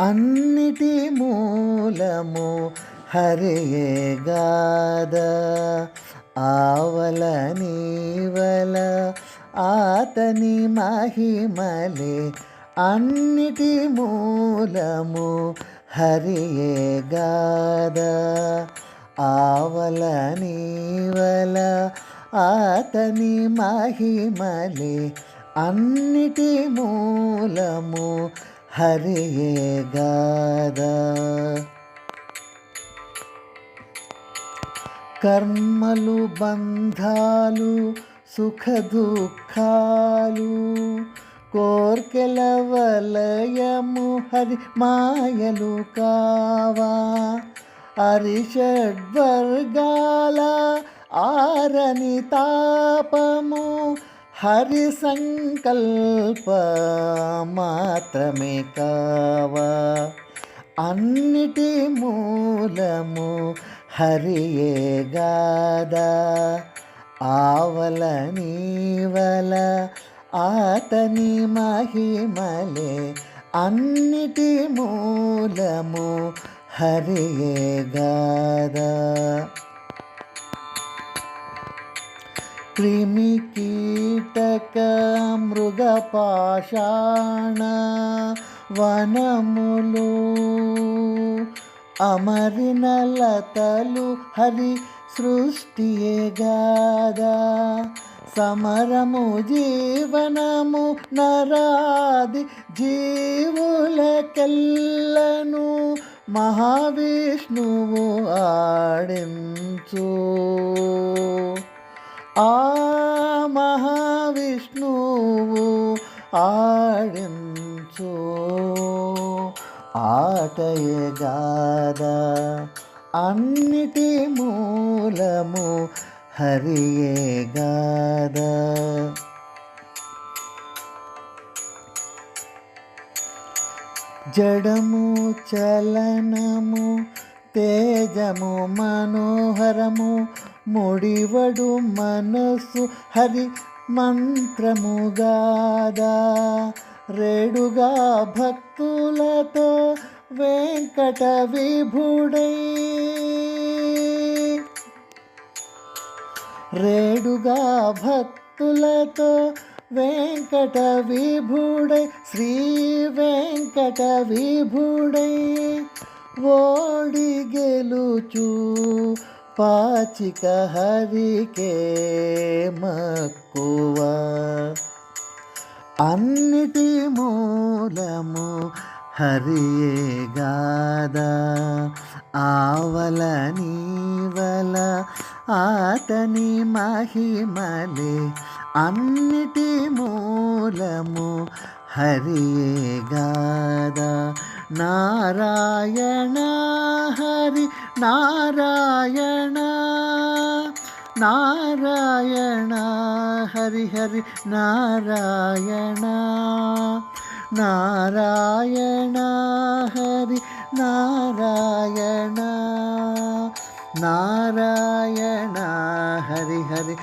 అన్నిటి మూలము హరియే గాద. ఆవల నీవల ఆతని మహిమలే అన్నిటి మూలము హరియే గాద. ఆవల నీవల ఆతని మహిమలే అన్నిటి మూలము హరియే గాదా కర్మలు బంధాలు సుఖ దుఃఖాలు కోర్కెల వలయము హరి మాయలు కావా. అరిషడ్వర్గాల ఆరని తాపము హరి సంకల్ప మాత్రమే కావా. అన్నిటి మూలము హరియే గాదా. ఆవల నీవల ఆతని మహిమలే అన్నిటి మూలము హరియే గాదా. క్రిమి కీటక మృగ పాషాణ వనములు అమరిన లతలు హరి సృష్టియే గాదా. సమరము జీవనము నరాది జీవులకెల్లను మహావిష్ణువు ఆడించు. ఆ మహావిష్ణువు ఆడించు ఆటయగాద అన్నిటి మూలము హరియే గాద జడము చలనము తేజము మనోహరము ముడివడు మనసు హరి మంత్రముగాదా రేడుగా భక్తులతో వెంకట విభుడై. రేడుగా భక్తులతో వెంకట విభుడై శ్రీ వెంకట విభుడై. ఓడి గెలుచు పాచిక హరికే మక్కువ. అన్నిటి మూలము హరియే గాదా. ఆవల నీవల ఆతని మహిమలే అన్నిటి మూలము హరియే గాదా నారాయణ హరి నారాయణ నారాయణ హరి హరి నారాయణ నారాయణ హరి నారాయణ నారాయణ హరి హరి